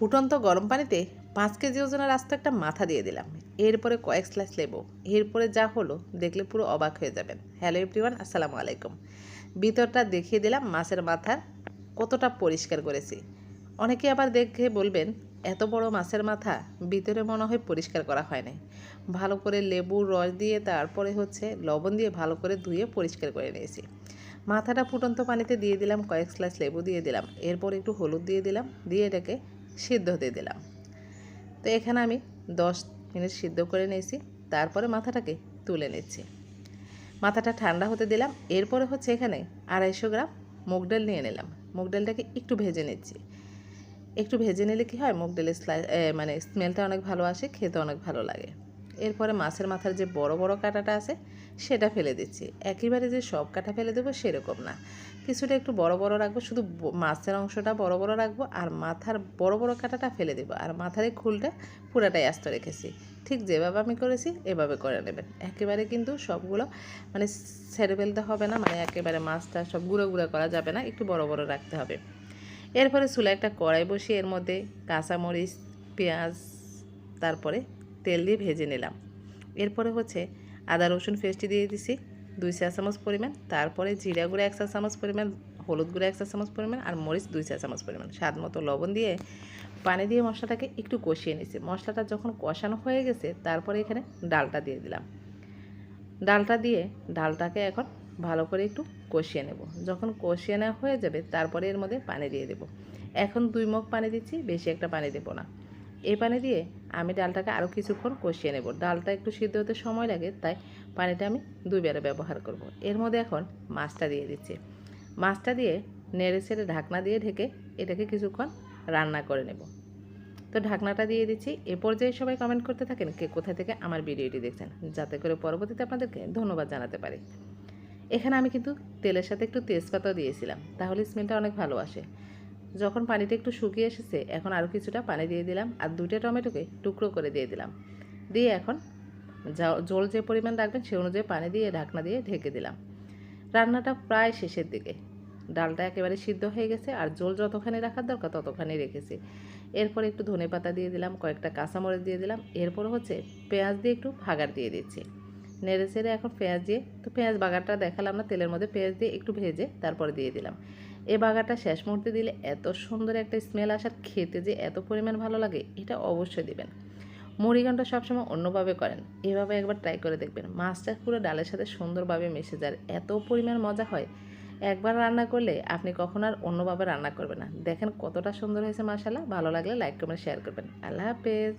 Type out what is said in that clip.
ফুটন্ত গরম পানিতে পাঁচ কেজি ওজনের আস্ত একটা মাথা দিয়ে দিলাম। এরপরে কয়েক স্লাইস লেবু। এরপরে যা হলো, দেখলে পুরো অবাক হয়ে যাবেন। হ্যালো এভরিওয়ান আসসালামু আলাইকুম। ভিতরটা দেখিয়ে দিলাম মাছের মাথার কতটা পরিষ্কার করেছি। অনেকে আবার দেখে বলবেন, এত বড় মাছের মাথা, ভিতরে মনে হয় পরিষ্কার করা হয় নাই। ভালো করে লেবুর রস দিয়ে তারপরে হচ্ছে লবণ দিয়ে ভালো করে ধুয়ে পরিষ্কার করে নিয়েছি। মাথাটা ফুটন্ত পানিতে দিয়ে দিলাম, কয়েক স্লাইস লেবু দিয়ে দিলাম। এরপর একটু হলুদ দিয়ে দিলাম, দিয়ে এটাকে সিদ্ধ হতে দিলাম। তো এখানে আমি দশ মিনিট সিদ্ধ করে নিয়েছি। তারপরে মাথাটাকে তুলে নিচ্ছি। মাথাটা ঠান্ডা হতে দিলাম। এরপরে হচ্ছে এখানে আড়াইশো গ্রাম মুগ ডাল নিয়ে নিলাম। মুগ ডালটাকে একটু ভেজে নিচ্ছি। একটু ভেজে নিলে কি হয়? মুগ ডালের স্লাই মানে স্মেলটা অনেক ভালো আসে, খেতে অনেক ভালো লাগে। এরপরে মাছের মাথার যে বড় বড় কাঁটাটা আছে, সেটা ফেলে দিচ্ছি। একেবারে যে সব কাঁটা ফেলে দেবো সেরকম না। কিছুটা একটু বড় বড় রাখব, শুধু মাছের অংশটা বড় বড় রাখব আর মাথার বড় বড় কাঁটাটা ফেলে দেবো। আর মাথার এই খুলটা পুরাটাই আস্ত রেখেছি। ঠিক যেভাবে আমি করেছি, এভাবে করে নেবেন। একেবারে কিন্তু সবগুলো মানে ছেড়ে ফেলতে হবে না মানে একেবারে মাছটা সব গুঁড়ো গুঁড়ো করা যাবে না, একটু বড় বড় রাখতে হবে। এরপরে চুলা একটা কড়াই বসিয়ে এর মধ্যে কাঁচামরিচ, পেঁয়াজ, তারপরে তেল দিয়ে ভেজে নিলাম। এরপরে হচ্ছে আদা, রসুন পেস্টটি দিয়ে দিছি, দুই চা চামচ পরিমাণ। তারপরে জিরা গুঁড়ো এক চা চামচ পরিমাণ, হলুদ গুঁড়ো এক চা চামচ পরিমাণ আর মরিচ দুই চা চামচ পরিমাণ। স্বাদ মতো লবণ দিয়ে পানি দিয়ে মশলাটাকে একটু কষিয়ে নিছি। মশলাটা যখন কষানো হয়ে গেছে, তারপরে এখানে ডালটা দিয়ে দিলাম। ডালটা দিয়ে ডালটাকে এখন ভালো করে একটু কষিয়ে নেব। যখন কষিয়ে নেওয়া হয়ে যাবে, তারপরে এর মধ্যে পানি দিয়ে দেব। এখন দুই মগ পানি দিচ্ছি, বেশি একটা পানি দেবো না। এই পানি দিয়ে আমি ডালটাকে আরও কিছুক্ষণ কষিয়ে নেব। ডালটা একটু সিদ্ধ হতে সময় লাগে, তাই পানিটা আমি দুইবারে ব্যবহার করব। এর মধ্যে এখন মাছটা দিয়ে দিচ্ছি। মাছটা দিয়ে নেড়ে ছেড়ে ঢাকনা দিয়ে ঢেকে এটাকে কিছুক্ষণ রান্না করে নেব। তো ঢাকনাটা দিয়ে দিচ্ছি। এ পর্যায়ে সবাই কমেন্ট করতে থাকেন কে কোথা থেকে আমার ভিডিওটি দেখছেন, যাতে করে পরবর্তীতে আপনাদেরকে ধন্যবাদ জানাতে পারি। এখানে আমি কিন্তু তেলের সাথে একটু তেজপাতাও দিয়েছিলাম, তাহলে স্মেলটা অনেক ভালো আসে। যখন পানিটা একটু শুকিয়ে এসেছে, এখন আরও কিছুটা পানি দিয়ে দিলাম আর দুইটা টমেটোকে টুকরো করে দিয়ে দিলাম। দিয়ে এখন জল যে পরিমাণ রাখবেন সে অনুযায়ী পানি দিয়ে ঢাকনা দিয়ে ঢেকে দিলাম। রান্নাটা প্রায় শেষের দিকে। ডালটা একেবারে সিদ্ধ হয়ে গেছে আর জল যতখানি রাখার দরকার ততখানি রেখেছি। এরপর একটু ধনে পাতা দিয়ে দিলাম, কয়েকটা কাঁচামরিচ দিয়ে দিলাম। এরপর হচ্ছে পেঁয়াজ দিয়ে একটু ভাগার দিয়ে দিচ্ছি। নেড়ে চেড়ে এখন পেঁয়াজ দিয়ে, তো পেঁয়াজ বাগারটা দেখালাম না, তেলের মধ্যে পেঁয়াজ দিয়ে একটু ভেজে তারপরে দিয়ে দিলাম। এ বাগারটা শেষ মুহূর্তে দিলে এত সুন্দর একটা স্মেল আসার খেতে যে এত পরিমাণ ভালো লাগে, এটা অবশ্যই দিবেন। মুড়িঘণ্টা সবসময় অন্যভাবে করেন, এভাবে একবার ট্রাই করে দেখবেন, মাছটা পুরো ডালের সাথে সুন্দরভাবে মিশে যায়, এত পরিমাণ মজা হয়। একবার রান্না করলে আপনি কখন আর অন্যভাবে রান্না করবেন না। দেখেন কতটা সুন্দর হয়েছে মাসালা ভালো লাগলে লাইক কমেন্ট শেয়ার করবেন। আল্লাহ হাফেজ।